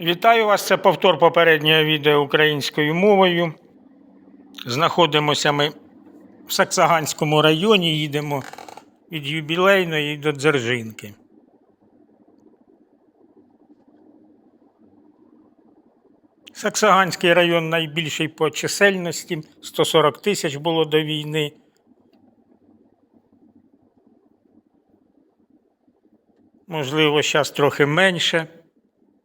Вітаю вас! Це повтор попереднього відео українською мовою. Знаходимося ми в Саксаганському районі, їдемо від юбілейної до Дзержинки. Саксаганський район найбільший по чисельності 140 тисяч було до війни. Можливо, зараз трохи менше,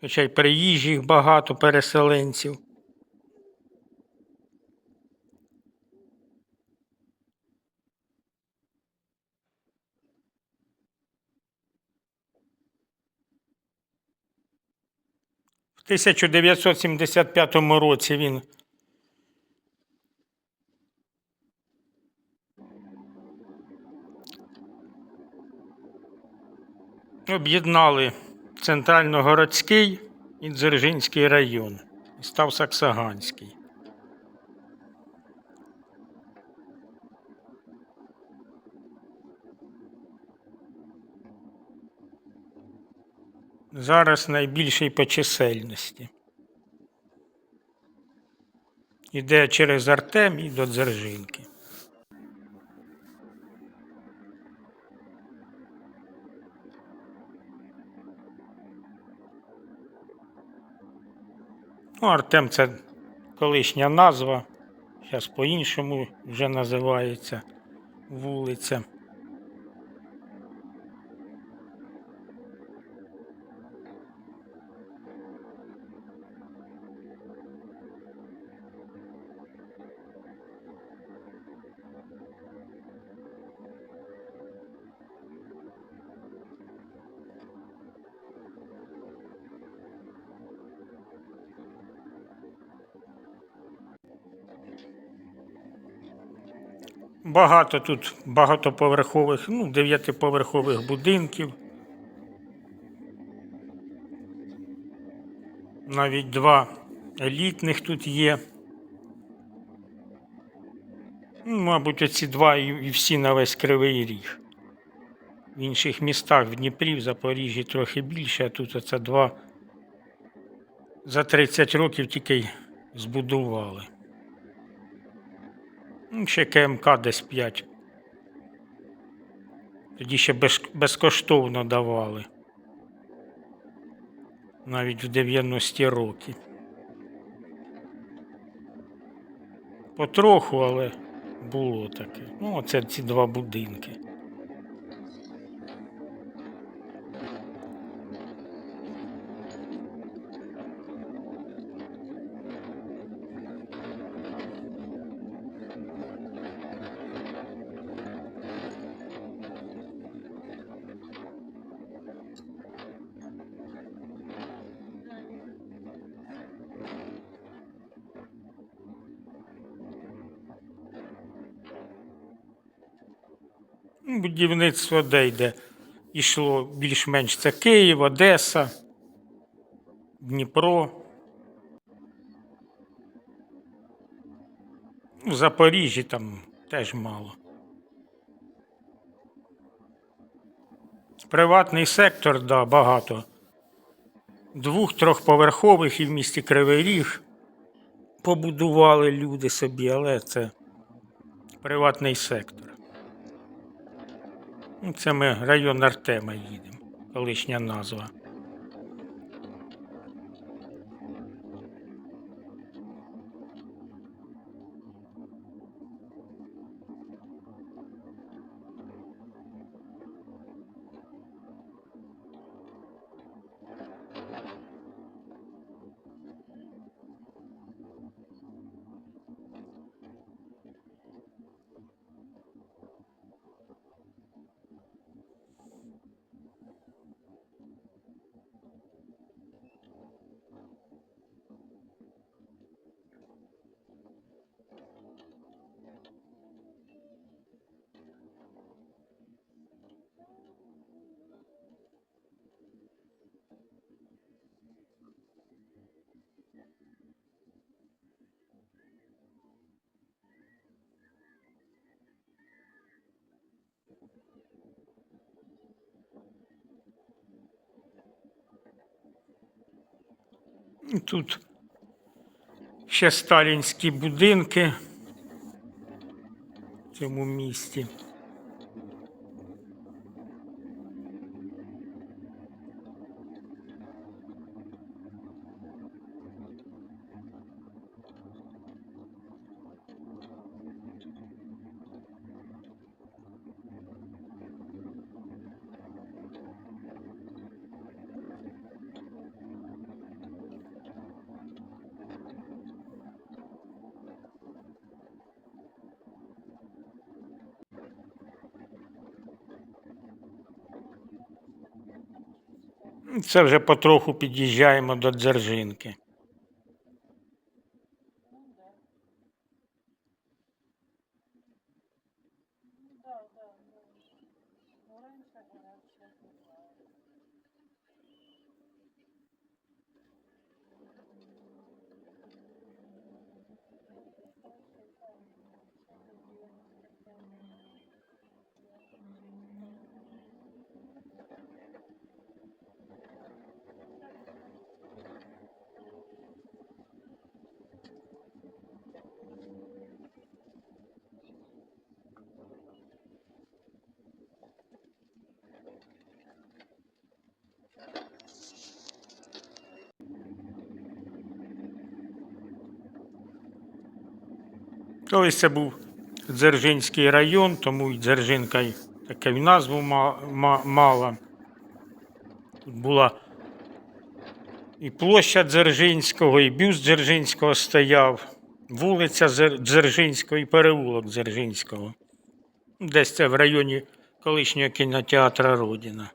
хоча й приїжджих багато переселенців. В 1975 році він об'єднали Центральногородський і Дзержинський район. І став Саксаганський. Зараз найбільший по чисельності. Іде через Артем і до Дзержинки. Ну, Артем це колишня назва, зараз по-іншому вже називається вулиця. Багато тут багатоповерхових, ну, дев'ятиповерхових будинків. Навіть два елітних тут є. Ну, мабуть, оці два і всі на весь кривий ріг. В інших містах в Дніпрі, в Запоріжжі трохи більше, а тут оце два за 30 років тільки й збудували. Ну, Ще КМК десь 5. Тоді ще без, безкоштовно давали. Навіть в 90-ті роки. Потроху, але було таке. Ну, оце ці два будинки. Будівництво де йде. Ішло більш-менш це Київ, Одеса, Дніпро. В Запоріжжі там теж мало. Приватний сектор, да, багато. Двох-трьохповерхових і в місті Кривий Ріг побудували люди собі, але це приватний сектор. Ну, Це ми район Артема їдемо, колишня назва. Тут ще сталінські будинки в цьому місті. Це вже потроху під'їжджаємо до Дзержинки. Колись це був Дзержинський район, тому і Дзержинка й таке й назву ма- ма- мала. Тут була і площа Дзержинського, і бюст Дзержинського стояв, вулиця Дзержинського і переулок Дзержинського. Десь це в районі колишнього кінотеатра Родина.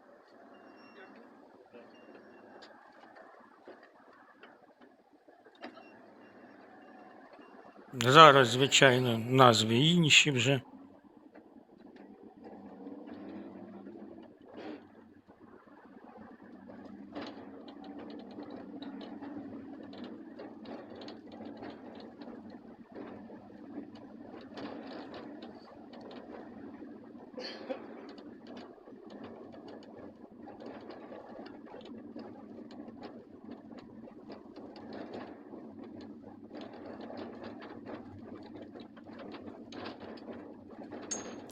Зараз, звичайно, назви інші вже.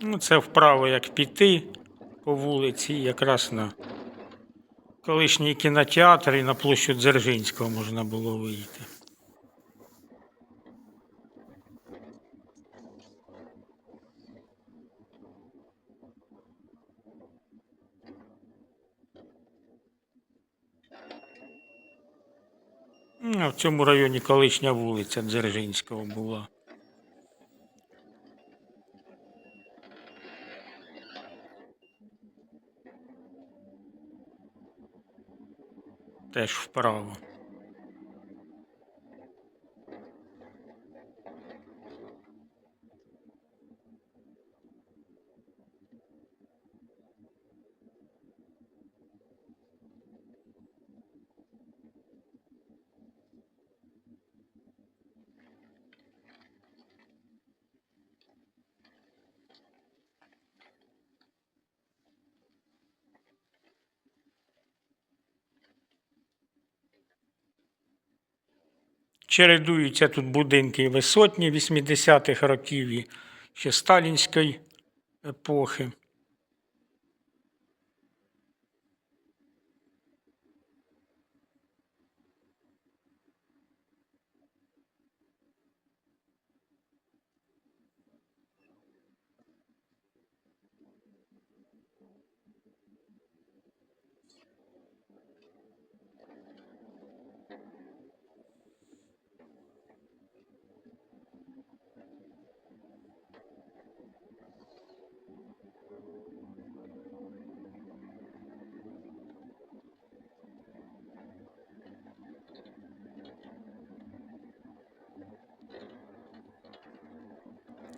Ну, це вправо як піти по вулиці, якраз на колишній кінотеатр і на площу Дзержинського можна було вийти. Ну, а в цьому районі колишня вулиця Дзержинського була. Теж вправо. Чередуються тут будинки висотні 80-х років і ще сталінської епохи.